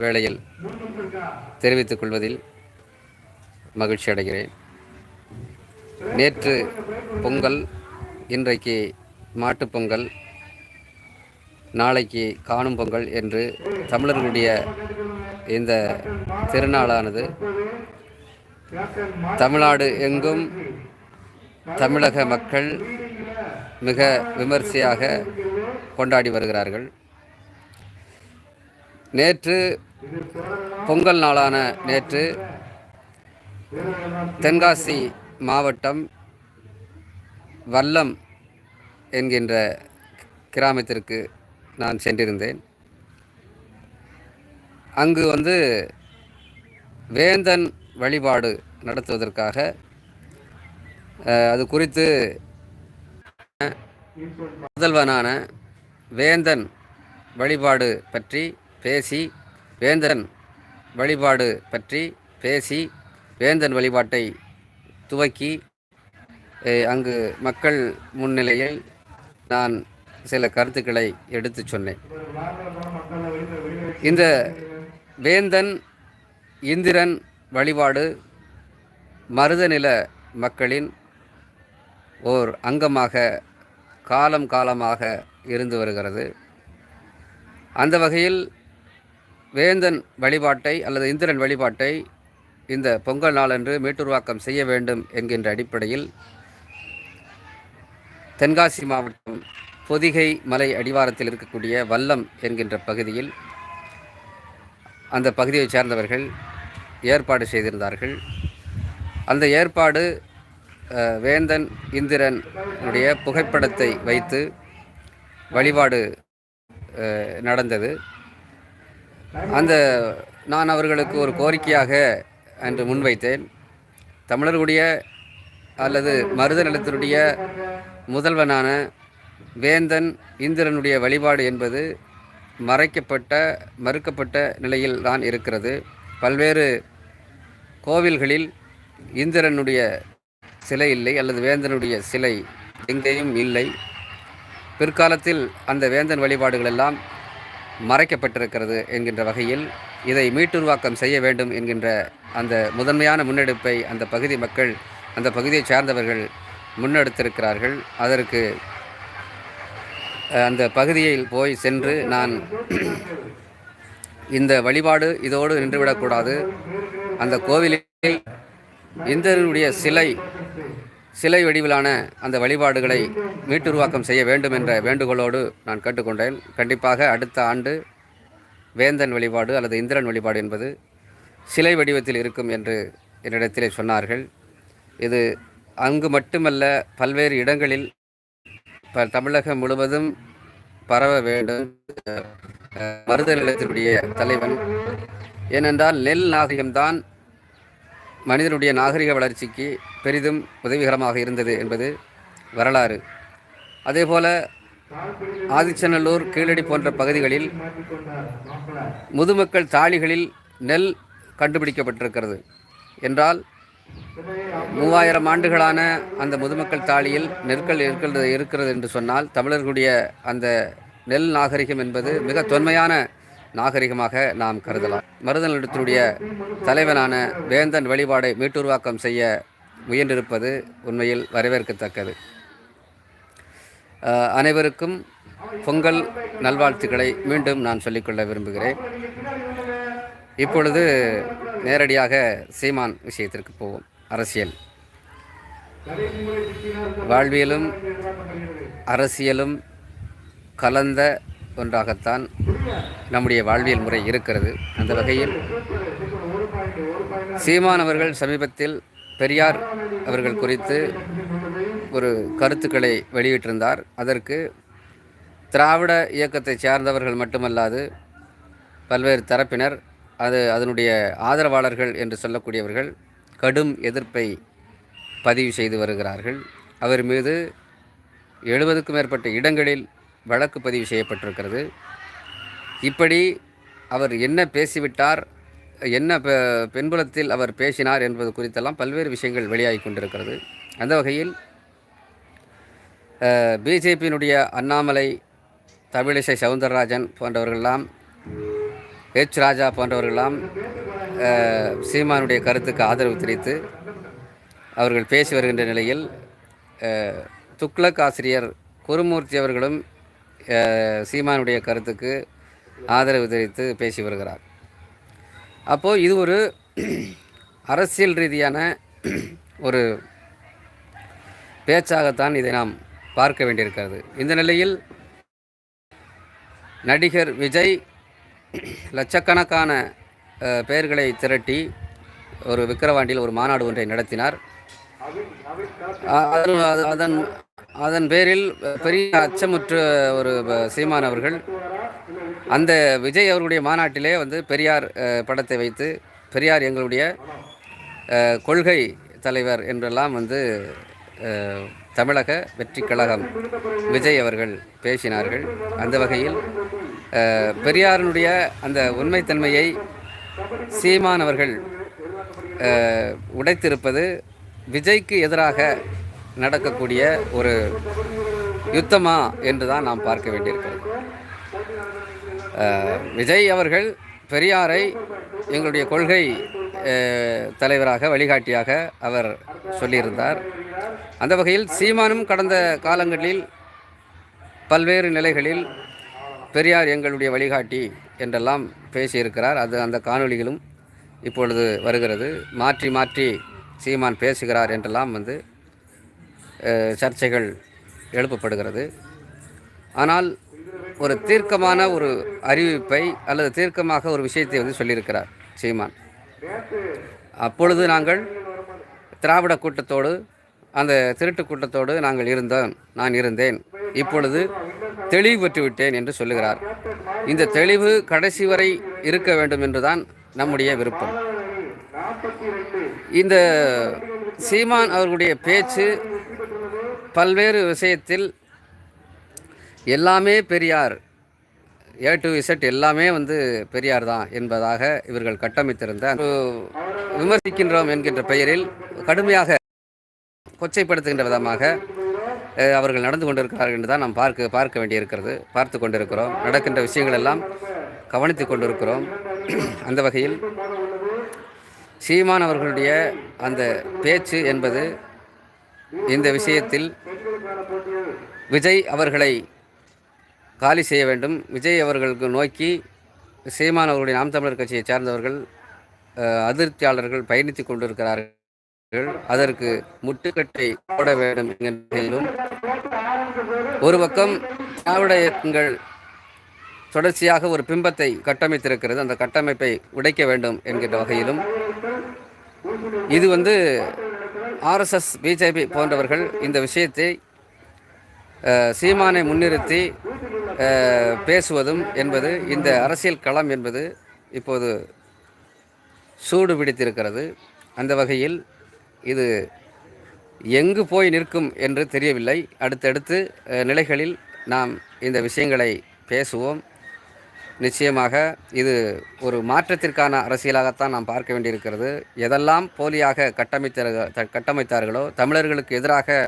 வேளையில் தெரிவித்துக் கொள்வதில் மகிழ்ச்சி அடைகிறேன். நேற்று பொங்கல் இன்றைக்கு மாட்டுப் பொங்கல் நாளைக்கு காணும் பொங்கல் என்று தமிழர்களுடைய இந்த திருநாளானது தமிழ்நாடு எங்கும் தமிழக மக்கள் மிக விமர்சையாக கொண்டாடி வருகிறார்கள். நேற்று பொங்கல் நாளான நேற்று தென்காசி மாவட்டம் வல்லம் என்கின்ற கிராமத்திற்கு நான் சென்றிருந்தேன். அங்கு வந்து வேந்தன் வழிபாடு நடத்துவதற்காக அது குறித்து முதல்வனான வேந்தன் வழிபாடு பற்றி பேசி வேந்தன் வழிபாடு பற்றி பேசி வேந்தன் வழிபாட்டை துவக்கி அங்கு மக்கள் முன்னிலையில் நான் சில கருத்துக்களை எடுத்துச் சொன்னேன். இந்த வேந்தன் இந்திரன் வழிபாடு மருதநில மக்களின் ஓர் அங்கமாக காலம் காலமாக இருந்து வருகிறது. அந்த வகையில் வேந்தன் வழிபாட்டை அல்லது இந்திரன் வழிபாட்டை இந்த பொங்கல் நாளன்று மீட்டுருவாக்கம் செய்ய வேண்டும் என்கின்ற அடிப்படையில் தென்காசி மாவட்டம் பொதிகை மலை அடிவாரத்தில் இருக்கக்கூடிய வல்லம் என்கின்ற பகுதியில் அந்த பகுதியைச் சேர்ந்தவர்கள் ஏற்பாடு செய்திருந்தார்கள். அந்த ஏற்பாடு வேந்தன் இந்திரனுடைய புகைப்படத்தை வைத்து வழிபாடு நடந்தது. அந்த நான் அவர்களுக்கு ஒரு கோரிக்கையாக என்று முன்வைத்தேன். தமிழர்களுடைய அல்லது மருத நிலத்தினுடைய முதல்வனான வேந்தன் இந்திரனுடைய வழிபாடு என்பது மறைக்கப்பட்ட மறுக்கப்பட்ட நிலையில் தான் இருக்கிறது. பல்வேறு கோவில்களில் இந்திரனுடைய சிலை இல்லை அல்லது வேந்தனுடைய சிலை எங்கேயும் இல்லை. பிற்காலத்தில் அந்த வேந்தன் வழிபாடுகள் எல்லாம் மறைக்கப்பட்டிருக்கிறது என்கின்ற வகையில் இதை மீட்டுருவாக்கம் செய்ய வேண்டும் என்கின்ற அந்த முதன்மையான முன்னெடுப்பை அந்த பகுதி மக்கள் அந்த பகுதியைச் சார்ந்தவர்கள் முன்னெடுத்திருக்கிறார்கள். அதற்கு அந்த பகுதியில் போய் சென்று நான் இந்த வழிபாடு இதோடு நின்றுவிடக்கூடாது. அந்த கோவிலில் இந்திரனுடைய சிலை சிலை வடிவிலான அந்த வழிபாடுகளை மீட்டுருவாக்கம் செய்ய வேண்டும் என்ற வேண்டுகோளோடு நான் கேட்டுக்கொண்டேன். கண்டிப்பாக அடுத்த ஆண்டு வேந்தன் வழிபாடு அல்லது இந்திரன் வழிபாடு என்பது சிலை வடிவத்தில் இருக்கும் என்று என்னிடத்திலே சொன்னார்கள். இது அங்கு மட்டுமல்ல பல்வேறு இடங்களில் ப தமிழகம் முழுவதும் பரவ வேண்டும். மருத நிலத்தினுடைய தலைவன். ஏனென்றால் நெல் நாகரிகம்தான் மனிதனுடைய நாகரிக வளர்ச்சிக்கு பெரிதும் உதவிகரமாக இருந்தது என்பது வரலாறு. அதேபோல ஆதிச்சநல்லூர் கீழடி போன்ற பகுதிகளில் முதுமக்கள் தாளிகளில் நெல் கண்டுபிடிக்கப்பட்டிருக்கிறது. என்றால் மூவாயிரம் ஆண்டுகளான அந்த முதுமக்கள் தாளியில் நெற்கள் இருக்கிறது இருக்கிறது என்று சொன்னால் தமிழர்களுடைய அந்த நெல் நாகரிகம் என்பது மிக தொன்மையான நாகரிகமாக நாம் கருதலாம். மருதநிலத்தினுடைய தலைவனான வேந்தன் வழிபாடை மீட்டுருவாக்கம் செய்ய முயன்றிருப்பது உண்மையில் வரவேற்கத்தக்கது. அனைவருக்கும் பொங்கல் நல்வாழ்த்துக்களை மீண்டும் நான் சொல்லிக்கொள்ள விரும்புகிறேன். இப்பொழுது நேரடியாக சீமான் விஷயத்திற்கு போவோம். அரசியல். வாழ்வியலும் அரசியலும் கலந்த ஒன்றாகத்தான் நம்முடைய வாழ்வியல் முறை இருக்கிறது. அந்த வகையில் சீமான் அவர்கள் சமீபத்தில் பெரியார் அவர்கள் குறித்து ஒரு கருத்துக்களை வெளியிட்டிருந்தார். அதற்கு திராவிட இயக்கத்தை சார்ந்தவர்கள் மட்டுமல்லாது பல்வேறு தரப்பினர் அது அதனுடைய ஆதரவாளர்கள் என்று சொல்லக்கூடியவர்கள் கடும் எதிர்ப்பை பதிவு செய்து வருகிறார்கள். அவர் மீது எழுபதுக்கும் மேற்பட்ட இடங்களில் வழக்கு பதிவு செய்யப்பட்டிருக்கிறது. இப்படி அவர் என்ன பேசிவிட்டார் என்ன பெ- அவர் பேசினார் என்பது குறித்தெல்லாம் பல்வேறு விஷயங்கள் வெளியாகி கொண்டிருக்கிறது. அந்த வகையில் பிஜேபியினுடைய அண்ணாமலை தமிழிசை சவுந்தரராஜன் போன்றவர்களெல்லாம் ஹெச் ராஜா போன்றவர்களெல்லாம் சீமானுடைய கருத்துக்கு ஆதரவு தெரிவித்து அவர்கள் பேசி வருகின்ற நிலையில் துக்ளக் ஆசிரியர் குருமூர்த்தி அவர்களும் சீமானுடைய கருத்துக்கு ஆதரவு தெரிவித்து பேசி வருகிறார். அப்போது இது ஒரு அரசியல் ரீதியான ஒரு பேச்சாகத்தான் இதை நாம் பார்க்க வேண்டியிருக்கிறது. இந்த நிலையில் நடிகர் விஜய் லட்சக்கணக்கான பெயர்களை திரட்டி ஒரு விக்கிரவாண்டியில் ஒரு மாநாடு ஒன்றை நடத்தினார். அதன் அதன் பேரில் பெரிய அச்சமுற்ற ஒரு சீமான் அவர்கள் அந்த விஜய் அவர்களுடைய மாநாட்டிலே வந்து பெரியார் படத்தை வைத்து பெரியார் எங்களுடைய கொள்கை தலைவர் என்றெல்லாம் வந்து தமிழக வெற்றி கழகம் விஜய் அவர்கள் பேசினார்கள். அந்த வகையில் பெரியாரினுடைய அந்த உண்மைத்தன்மையை சீமான் அவர்கள் உடைத்திருப்பது விஜய்க்கு எதிராக நடக்கக்கூடிய ஒரு யுத்தமா என்று தான் நாம் பார்க்க வேண்டியிருக்கிறது. விஜய் அவர்கள் பெரியாரை எங்களுடைய கொள்கை தலைவராக வழிகாட்டியாக அவர் சொல்லியிருந்தார். அந்த வகையில் சீமானும் கடந்த காலங்களில் பல்வேறு நிலைகளில் பெரியார் எங்களுடைய வழிகாட்டி என்றெல்லாம் பேசியிருக்கிறார். அது அந்த காணொளிகளும் இப்பொழுது வருகிறது. மாற்றி மாற்றி சீமான் பேசுகிறார் என்றெல்லாம் வந்து சர்ச்சைகள் எழுப்பப்படுகிறது. ஆனால் ஒரு தீர்க்கமான ஒரு அறிவிப்பை அல்லது தீர்க்கமாக ஒரு விஷயத்தை வந்து சொல்லியிருக்கிறார் சீமான். அப்பொழுது நாங்கள் திராவிட கூட்டத்தோடு அந்த திருட்டு கூட்டத்தோடு நாங்கள் இருந்தோம் நான் இருந்தேன். இப்பொழுது தெளிவு பெற்றுவிட்டேன் என்று சொல்லுகிறார். இந்த தெளிவு கடைசி வரை இருக்க வேண்டும் என்றுதான் நம்முடைய விருப்பம். இந்த சீமான் அவர்களுடைய பேச்சு பல்வேறு விஷயத்தில் எல்லாமே பெரியார். ஏ டு இசட் எல்லாமே வந்து பெரியார் தான் என்பதாக இவர்கள் கட்டமைத்திருந்த விமர்சிக்கின்றோம் என்கின்ற பெயரில் கடுமையாக கொச்சைப்படுத்துகின்ற விதமாக அவர்கள் நடந்து கொண்டிருக்கிறார்கள் என்று தான் நாம் பார்க்க பார்க்க வேண்டியிருக்கிறது பார்த்து கொண்டிருக்கிறோம். நடக்கின்ற விஷயங்கள் எல்லாம் கவனித்து கொண்டிருக்கிறோம். அந்த வகையில் சீமான் அவர்களுடைய அந்த பேச்சு என்பது இந்த விஷயத்தில் விஜய் அவர்களை காலி செய்ய வேண்டும். விஜய் அவர்களுக்கு நோக்கி சீமான் அவர்களுடைய நாம் தமிழர் கட்சியை சார்ந்தவர்கள் அதிருப்தியாளர்கள் பயணித்து கொண்டிருக்கிறார்கள். அதற்கு முட்டுக்கட்டை போட வேண்டும் என்றும் ஒரு பக்கம் திராவிட இயக்கங்கள் தொடர்ச்சியாக ஒரு பிம்பத்தை கட்டமைத்திருக்கிறது. அந்த கட்டமைப்பை உடைக்க வேண்டும் என்கின்ற வகையிலும். இது வந்து ஆர்எஸ்எஸ் பிஜேபி போன்றவர்கள் இந்த விஷயத்தை சீமானை முன்னிறுத்தி பேசுவதும் என்பது இந்த அரசியல் களம் என்பது இப்போது சூடு பிடித்திருக்கிறது. அந்த வகையில் இது எங்கு போய் நிற்கும் என்று தெரியவில்லை. அடுத்தடுத்து நிலைகளில் நாம் இந்த விஷயங்களை பேசுவோம். நிச்சயமாக இது ஒரு மாற்றத்திற்கான அரசியலாகத்தான் நாம் பார்க்க வேண்டியிருக்கிறது. எதெல்லாம் போலியாக கட்டமைத்த கட்டமைத்தார்களோ தமிழர்களுக்கு எதிராக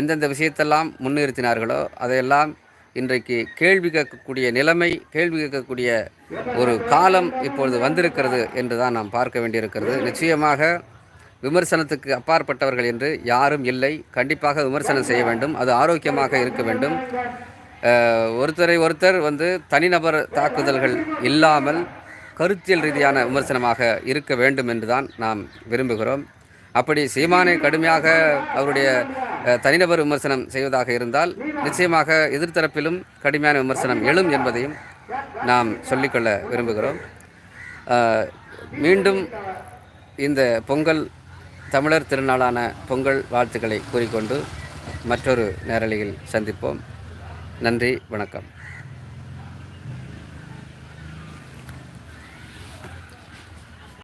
எந்தெந்த விஷயத்தெல்லாம் முன்னிறுத்தினார்களோ அதையெல்லாம் இன்றைக்கு கேள்வி கேட்கக்கூடிய நிலைமை கேள்வி கேட்கக்கூடிய ஒரு காலம் இப்பொழுது வந்திருக்கிறது என்று தான் நாம் பார்க்க வேண்டியிருக்கிறது. நிச்சயமாக விமர்சனத்துக்கு அப்பாற்பட்டவர்கள் என்று யாரும் இல்லை. கண்டிப்பாக விமர்சனம் செய்ய வேண்டும். அது ஆரோக்கியமாக இருக்க வேண்டும். ஒருத்தரை ஒருத்தர் வந்து தனிநபர் தாக்குதல்கள் இல்லாமல் கருத்தியல் ரீதியான விமர்சனமாக இருக்க வேண்டும் என்று தான் நாம் விரும்புகிறோம். அப்படி சீமானை கடுமையாக அவருடைய தனிநபர் விமர்சனம் செய்வதாக இருந்தால் நிச்சயமாக எதிர்த்தரப்பிலும் கடுமையான விமர்சனம் எழும் என்பதையும் நாம் சொல்லிக்கொள்ள விரும்புகிறோம். மீண்டும் இந்த பொங்கல் தமிழர் திருநாளான பொங்கல் வாழ்த்துக்களை கூறிக்கொண்டு மற்றொரு நேரலையில் சந்திப்போம். நன்றி வணக்கம்.